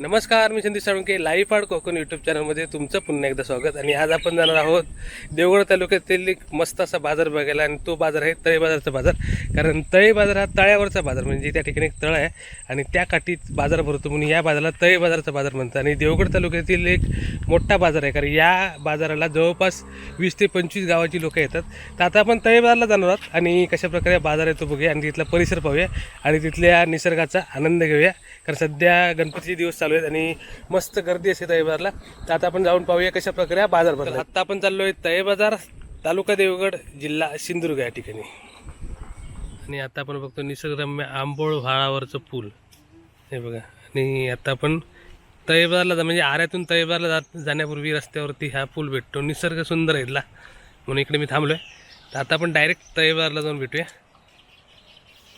नमस्कार मी Sandeep Salunke life art Konkan YouTube चॅनलमध्ये तुमचं पुन्हा एकदा स्वागत. आणि आज आपण जाणार आहोत देवगड तालुक्यातील एक मस्त असा बाजार बघायला. आणि तो बाजार आहे तळे बाजारचा बाजार. कारण तळे बाजार हा तळ्यावरचा बाजार म्हणजे त्या ठिकाणी एक तळ आहे. आणि त्या काठीत बाजार भरतो म्हणून या बाजाराला तळे बाजारचा बाजार म्हणतात. आणि देवगड तालुक्यातील एक मोठा बाजार आहे. कारण या बाजाराला जवळपास वीस ते पंचवीस गावाची लोकं येतात. तर आता आपण तळे बाजारला जाणार आहोत. आणि कशा प्रकारे बाजार येतो बघूया. आणि तिथला परिसर पाहूया. आणि तिथल्या निसर्गाचा आनंद घेऊया. कारण सध्या गणपतीचे दिवस चालू आहेत आणि मस्त गर्दी असते तळे बाजारला तर आता आपण जाऊन पाहूया कशा प्रकारे बाजार भरला आता आपण चाललो आहे तळे बाजार तालुका देवगड जिल्हा सिंधुदुर्ग या ठिकाणी. आणि आता आपण बघतो निसर्गरम्य आंबोळ व्हाळावरचं पूल. हे बघा. आणि आता आपण तळेबाजारला जा म्हणजे आऱ्यातून तळेबाजारला जात जाण्यापूर्वी रस्त्यावरती हा पूल भेटतो. निसर्ग सुंदर आहे इथला. म्हणून इकडे मी थांबलो आहे तर आता आपण डायरेक्ट तळेबाजारला जाऊन भेटूया.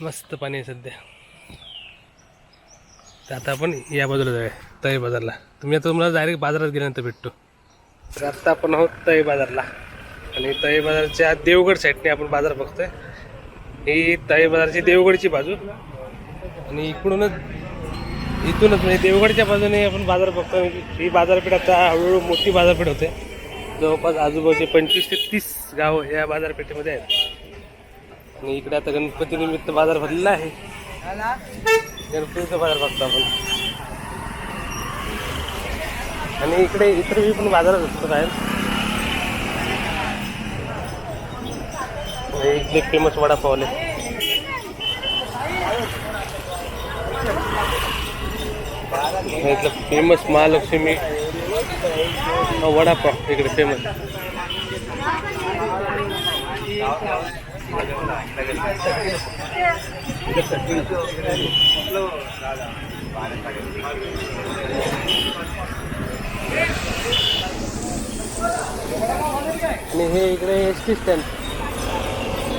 मस्त पाणी आहे सध्या. तर आता आपण या बाजूला जाऊया तई बाजारला. तुम्ही आता तुम्हाला डायरेक्ट बाजारात गेल्यानंतर भेटतो. तर आत्ता आपण आहोत तई बाजारला. आणि तई बाजारच्या देवगड साईडने आपण बाजार बघतोय. ही तई बाजारची देवगडची बाजू. आणि इकडूनच इथूनच म्हणजे देवगडच्या बाजूने आपण बाजार बघतो ही बाजारपेठ आता हळूहळू मोठी बाजारपेठ होते. जवळपास आजूबाजूचे पंचवीस ते तीस गाव या बाजारपेठेमध्ये आहेत. आणि इकडे आता गणपती निमित्त बाजार भरलेला आहे. गणपतीचं बाजार बघतो आपण. आणि इकडे इतर पण बाजारच असतो बाहेर. हे फेमस वडापावले. इथलं फेमस महालक्ष्मी वडापाव इकडे फेमस आणि हे इकडे एस टी स्टँड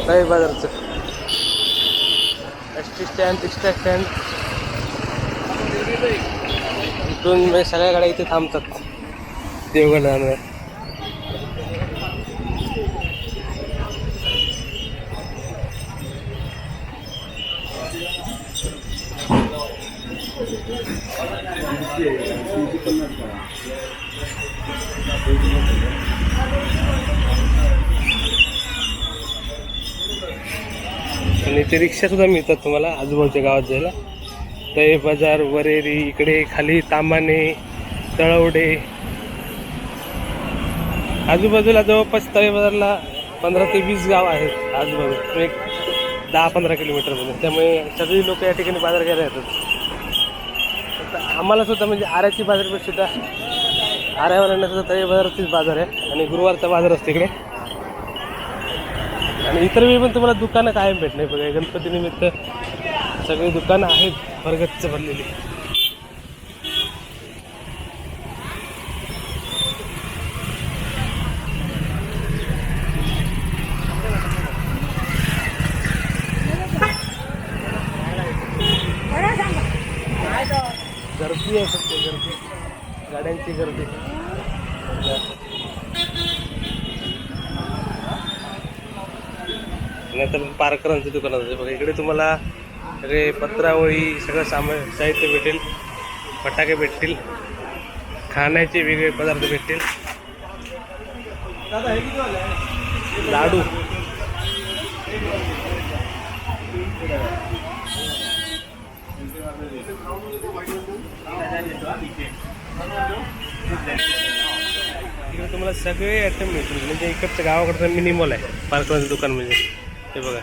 काही बाजारचं. S T stand rickshaw stand. इथून म्हणजे सगळ्या गाड्या इथे थांबतात देवगड जाणार रिक्षासुद्धा ते मिळतात तुम्हाला आजूबाजूच्या गावात जायला. तळे बाजार वरेरी इकडे खाली तांबाने तळवडे. आजूबाजूला जवळपास तळे बाजारला पंधरा ते वीस गाव आहेत आजूबाजू. एक दहा पंधरा किलोमीटरमध्ये त्यामुळे सगळी लोक या ठिकाणी बाजार घ्यायला येतात. आम्हाला सुद्धा म्हणजे आऱ्याची बाजारपेठ सुद्धा आऱ्यावाल्यांना सुद्धा तळे बाजाराचीच बाजार आहे आणि गुरुवारचा बाजार असतो इकडे. आणि इतर वेळी पण तुम्हाला दुकानं कायम भेटणार बघा गणपती निमित्त सगळी दुकानं आहेत भरगच्च भरलेली. गर्दी आहे सध्या गर्दी. गाड्यांची गर्दी. नाहीतर पारकरांचं दुकान असते बघा इकडे तुम्हाला सगळे पत्रावळी सगळं सामान साहित्य भेटेल फटाके भेटतील खाण्याचे वेगळे पदार्थ भेटतील. लाडू. इकडे तुम्हाला सगळे आयटम मिळतील म्हणजे इकडचं गावाकडचं मिनिमल आहे पारकरांचं दुकान म्हणजे. हे बघा.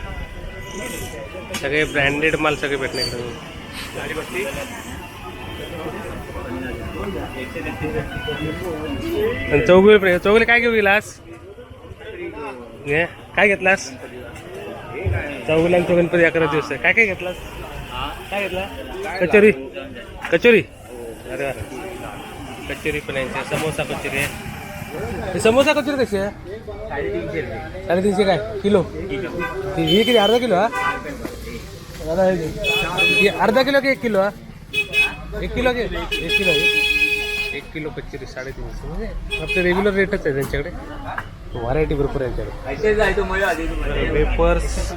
सगळे ब्रँडेड माल सगळे भेटणार इकडे. आणि चौगुले चौगुले काय घेऊ गेलास? काय घेतलास? चौगुल्यांचा गणपती अकरा दिवस. आहे काय काय घेतलास? काय घेतला? कचोरी. कचोरी? अरे वा. कचोरी पण आहे. समोसा कचोरी आहे. हे समोसा कचोरी कशी आहे? साडेतीनशे काय? किलो? ही किती अर्धा किलो हा? दादा हे. ही अर्धा किलो की एक किलो हा? एक किलो की? एक किलो आहे एक किलो कच्ची साडेतीनशे. म्हणजे आपले रेग्युलर रेटच आहे त्यांच्याकडे. व्हरायटी भरपूर आहे त्यांच्याकडे. वेपर्स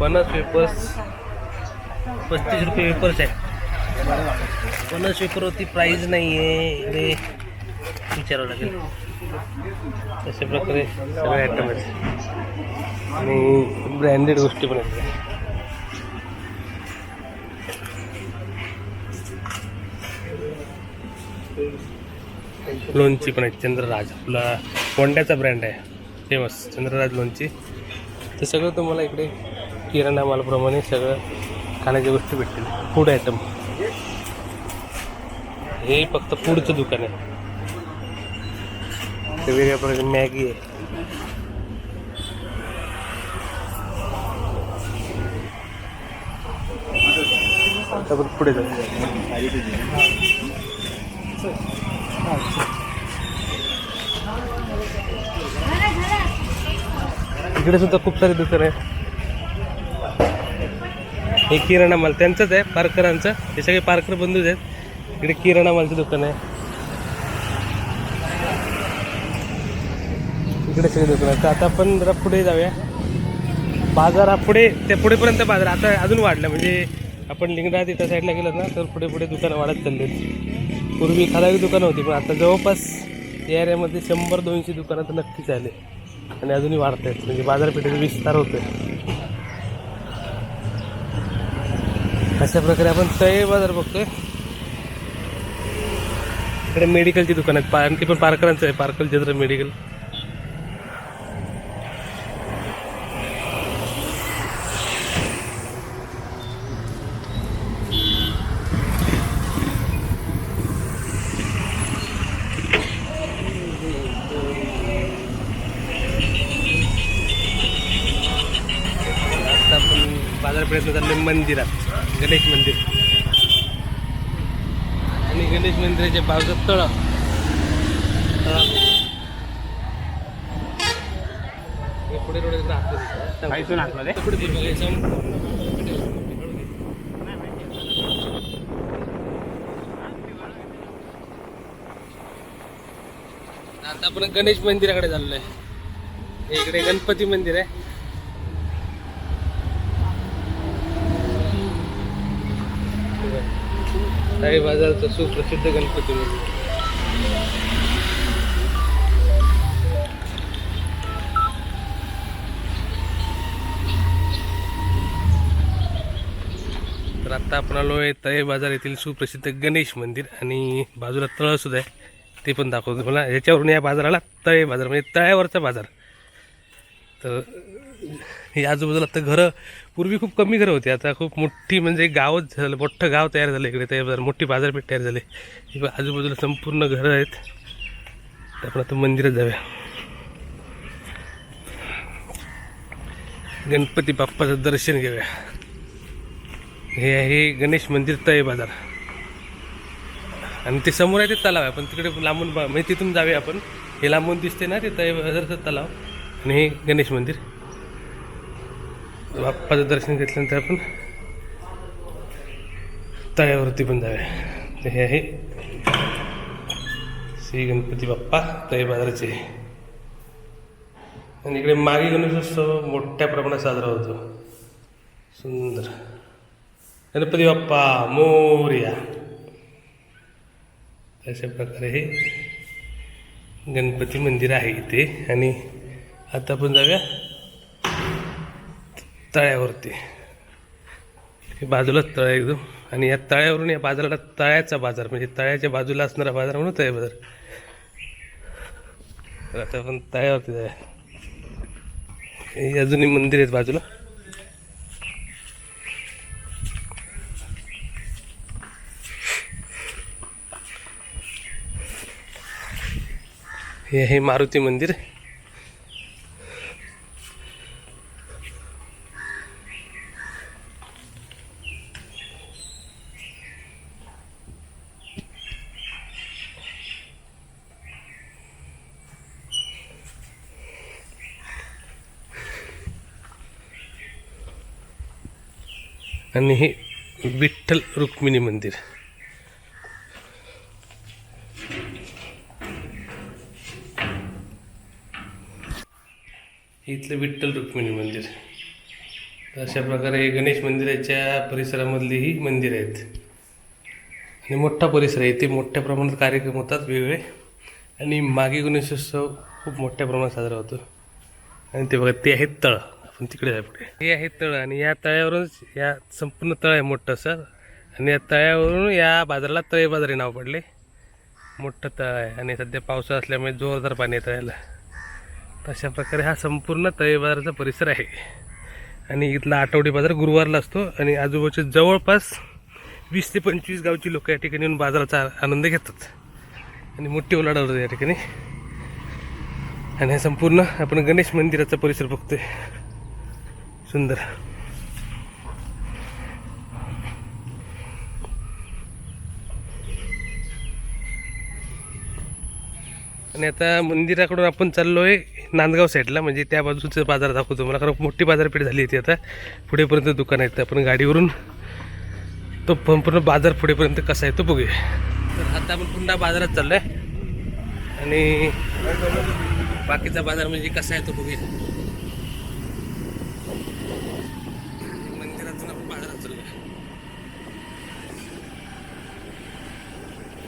पन्नास वेपर्स पस्तीस रुपये वेपर्स आहे. कोणाच पेपरवरती प्राईज नाही आहे इकडे विचारावं लागेल. अशा प्रकारे सगळे आयटम आहेत आणि ब्रँडेड गोष्टी पण आहेत. लोणची पण आहे चंद्रराज आपला कोंड्याचा ब्रँड आहे. फेमस चंद्रराज लोणची. ते सगळं तुम्हाला इकडे किराणा मालाप्रमाणे सगळं खाण्याच्या गोष्टी भेटतील. फूड आयटम हे फक्त फूडचं दुकान आहे. ते वेगळ्या प्रकारची मॅगी आहे. आपण पुढे जाऊ. इकडे सुद्धा खूप सारे दुकान आहे हे किराणा माल त्यांचंच आहे पारकरांचं. हे सगळे पारकर बंधूच आहेत. इकडे किराणा मालचं दुकान आहे. इकडे सगळे दुकान आहेत तर आता आपण जरा पुढे जाऊया. बाजार हा पुढे त्या पुढेपर्यंत बाजार आता अजून वाढला. म्हणजे आपण लिंगडा इथं साईडला गेलं ना तर पुढे पुढे दुकानं वाढत चालली आहेत. पूर्वी ठराविक दुकानं होती पण आता जवळपास या एरियामध्ये शंभर दोनशे दुकानं तर नक्कीच आले. आणि अजूनही वाढत आहेत. म्हणजे बाजारपेठेचा विस्तार होतोय. अशा प्रकारे आपण तय बाजार बघतोय. इकडे मेडिकलची दुकान आहेत. पा ते पण पारकरांचं आहे. पारकल चंद्र मेडिकल मंदिरात गणेश मंदिर. आणि गणेश मंदिराच्या बाजूला तळ. हे पुढे रोड आता आपण गणेश मंदिराकडे चाललोय. हे इकडे गणपती मंदिर आहे. साई बाजारचं सुप्रसिद्ध गणपती मंदिर. तर आत्ता आपण आलो आहे तळे बाजार येथील सुप्रसिद्ध गणेश मंदिर आणि बाजूला तळ सुद्धा आहे. ते पण दाखवतो मला याच्यावरून या बाजाराला तळे बाजार म्हणजे तळ्यावरचा बाजार. तर हे आजूबाजूला तर घरं पूर्वी खूप कमी घरं होती. आता खूप मोठी म्हणजे गावच झालं मोठं गाव तयार झालं इकडे. तळे बाजार मोठी बाजारपेठ तयार झाली. हे आजूबाजूला संपूर्ण घरं आहेत. तर आपण आता मंदिरात जाऊया. गणपती बाप्पाचं दर्शन घेऊया. हे आहे गणेश मंदिर तय बाजार. आणि ते समोर आहे ते तलाव आहे. पण तिकडे लांबून बा- म्हणजे तिथून जाऊया आपण. हे लांबून दिसते ना ते तय बाजारचं तलाव. आणि हे गणेश मंदिर. बाप्पाचं दर्शन घेतल्यानंतर आपण तळ्यावरती पण जाऊया. तर हे आहे श्री गणपती बाप्पा तळे बाजाराचे. आणि इकडे मागे गणेशोत्सव मोठ्या प्रमाणात साजरा होतो. सुंदर. गणपती बाप्पा मोर्या. अशा प्रकारे हे गणपती मंदिर आहे इथे. आणि आता आपण जाऊया तळ्यावरती. हे बाजूलाच तळ एकदम. आणि या तळ्यावरून या बाजाराला तळ्याचा बाजार म्हणजे तळ्याच्या बाजूला असणारा बाजार म्हणून तळे बाजार. आता आपण तळ्यावरती जाय हे अजूनही मंदिर आहेत बाजूला. हे आहे मारुती मंदिर. आणि हे विठ्ठल रुक्मिणी मंदिर. इथलं विठ्ठल रुक्मिणी मंदिर. तर अशा प्रकारे हे गणेश मंदिराच्या परिसरामधली ही मंदिर आहेत. आणि मोठा परिसर आहे. इथे मोठ्या प्रमाणात कार्यक्रम होतात वेगवेगळे. आणि मागे गणेशोत्सव खूप मोठ्या प्रमाणात साजरा होतो. आणि ते बघा ते आहेत तळ. आपण तिकडे आहे पुढे. हे आहे तळ आणि या तळ्यावरूनच या संपूर्ण तळ आहे मोठं सर. आणि या तळ्यावरून या बाजाराला तळे बाजार हे नाव पडले. मोठं तळ आहे आणि सध्या पावसाळा असल्यामुळे जोरदार पाणी आहे तळ्याला तशा प्रकारे हा संपूर्ण तळे बाजाराचा परिसर आहे. आणि इथला आठवडी बाजार गुरुवारला असतो आणि आजूबाजूच्या जवळपास वीस ते पंचवीस गावची लोक या ठिकाणी येऊन बाजाराचा आनंद घेतात. आणि मोठी ओलाढ या ठिकाणी. आणि हे संपूर्ण आपण गणेश मंदिराचा परिसर बघतोय. सुंदर. आणि आता मंदिराकडून आपण चाललो आहे नांदगाव साईडला म्हणजे त्या बाजूचं बाजार दाखवतो. मला कारण मोठी बाजारपेठ झाली होती आता. पुढेपर्यंत दुकान आहेत. आपण गाडीवरून तो संपूर्ण बाजार पुढेपर्यंत कसा आहे तो बघूया. तर आता आपण पुन्हा बाजारात चाललो आहे आणि बाकीचा बाजार म्हणजे कसा आहे तो बघूया. मंदिरातून आपण बाजारात चाललोय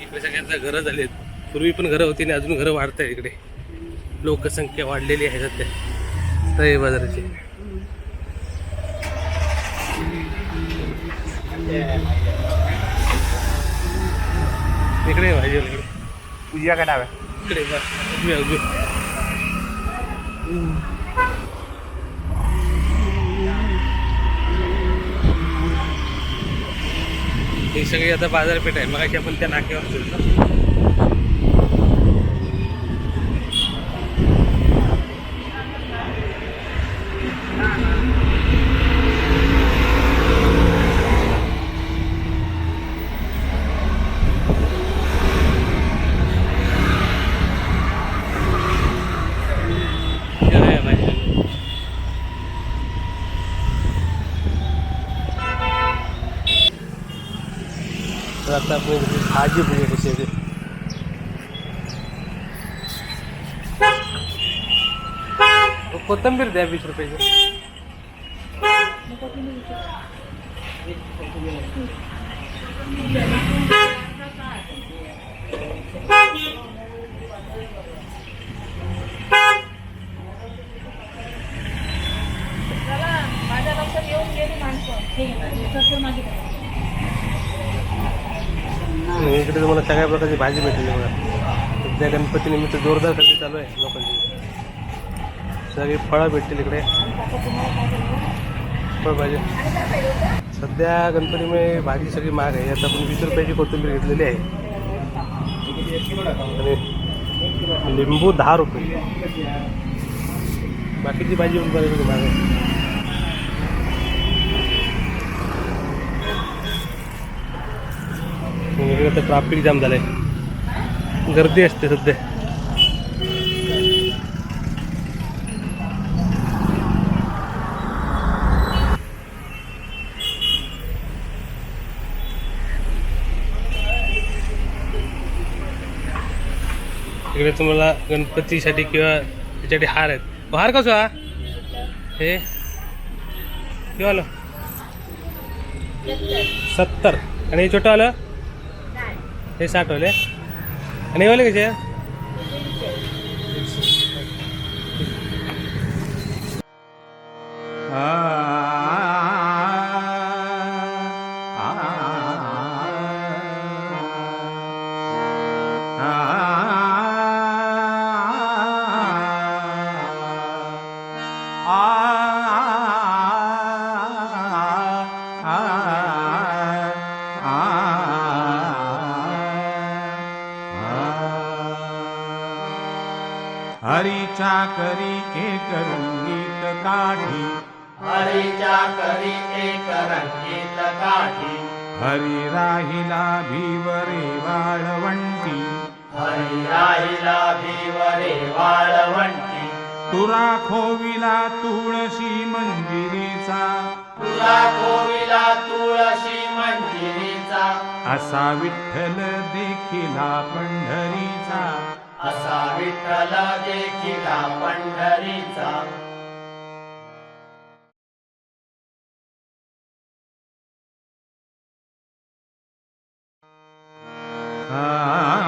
इकडे सगळ्यांचा घरं झाली आहेत पूर्वी पण घरं होती आणि अजून घरं वाढत आहे इकडे. लोकसंख्या वाढलेली आहे सध्या. तळे बाजाराची. इकडे भाजी इकडे. उजव्या का डाव्या इकडे बस. ही सगळी आता बाजारपेठ आहे. मग आपण त्या नाक्यावर फिरलो हे आहे भाजी. तर आता आपण इथे भाजी बघूया कशी आहे ते. कोथंबीर द्या वीस रुपयाची. माझ्या लक्षात येऊन गेली माणसं हे इकडे तुम्हाला सगळ्या प्रकारची भाजी भेटली बघा. सध्या गणपती निमित्त जोरदार खरेदी चालू आहे लोकांची. सगळी फळं भेटतील इकडे. फळभाजी सध्या गणपतीमुळे भाजी सगळी महाग आहे. आता आपण वीस रुपयाची कोथिंबीर घेतलेली आहे. आणि लिंबू दहा रुपये. बाकीची भाजी पण बऱ्यापैकी महाग आहे. इकडे तर ट्राफिक जाम झालंय. गर्दी असते सध्या. इकडे तुम्हाला गणपतीसाठी किंवा त्याच्यासाठी हार आहेत. हार कसं हा? हे? किंवा आलं? सत्तर. आणि हे छोटं आलं? हे साठ वाले आणि हे वाले कसे? हरीच्या करी एक रंगीत काठी. हरीच्या करी एक रंगीत काठी. हरी राहिला भीवरे वाळवंटी. हरी राहिला भीवरे वाळवंटी. तुरा खोविला तुळशी मंजिरीचा तुला कोविला तुळशी मंजिरीचा असा विठ्ठल देखिला पंढरीचा. असा विठ्ठला देखिला पंढरीचा. Ah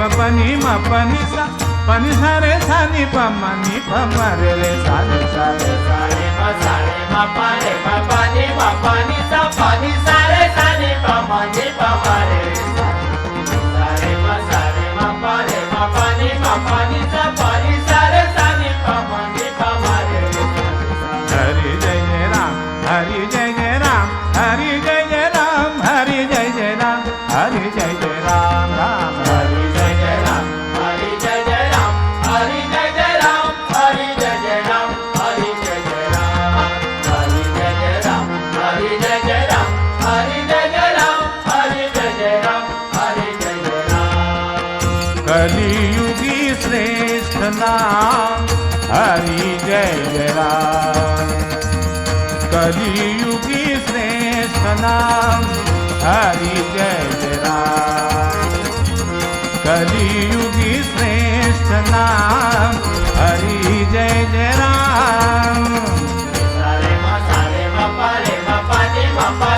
म पनि म पनि सा. पनि सा रे सा नि प म नि प म रे रे सा रे सा रे सा रे म सा रे म प रे म प नि म प नि सा. प नि सा रे सा नि प म नि प म रे सा रे म सा रे म प रे म प नि म प नि सा. હરી જય રામ કલિયુગી શ્રેષ્ઠ નામ હરી જય જય રામ બાપા.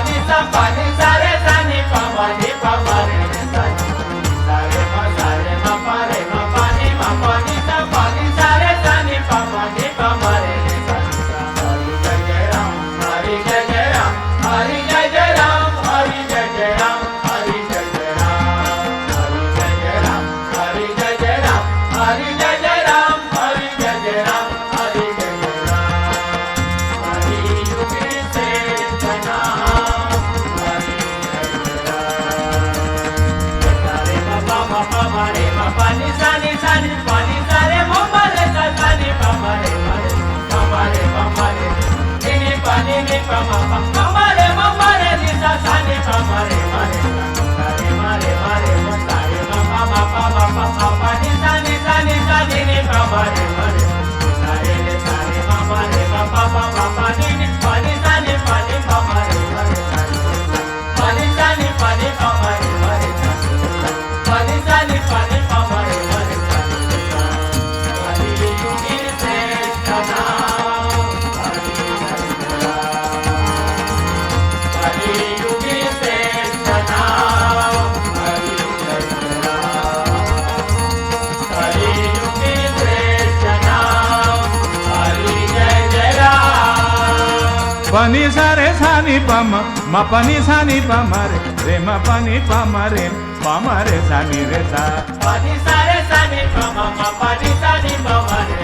Bye. పని సరే సాని పామ మా పని సాని పామారే రే మా పని పామారే పామారే సాని రే సా పని సరే సాని పామ మా పని సాని పామారే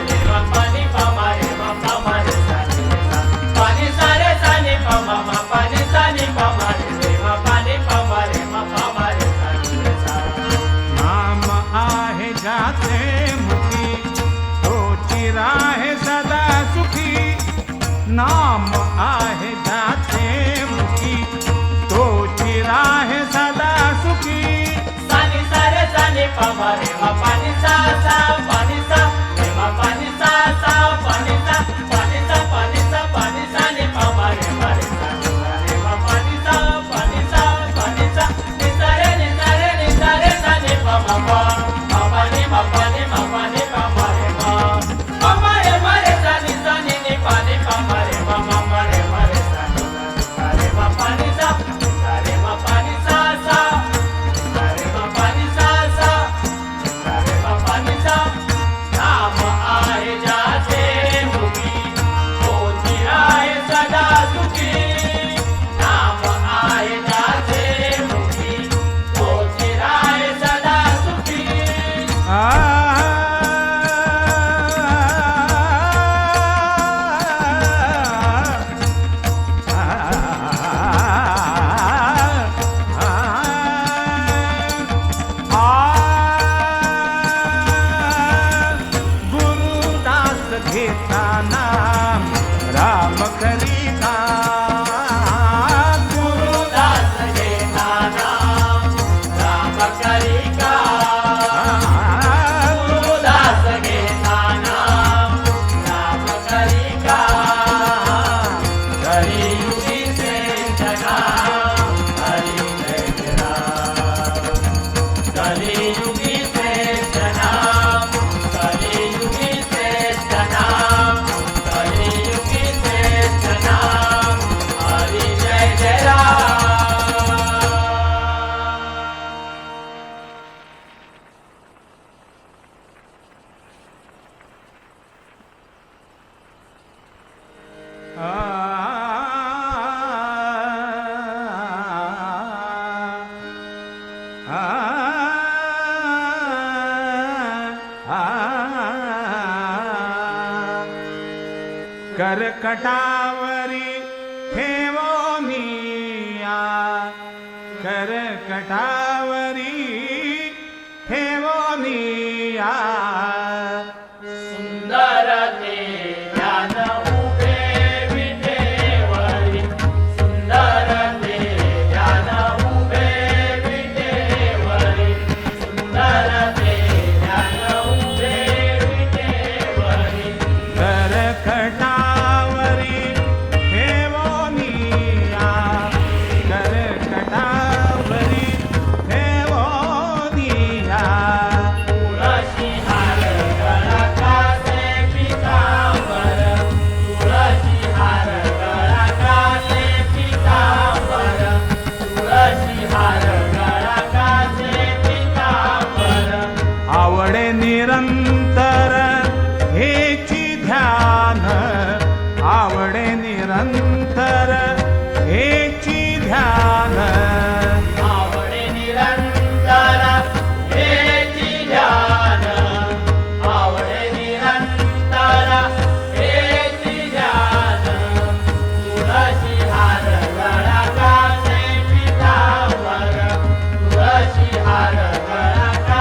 કટાવરી હેવો મિયા કર કટાવરી હેવો મિયા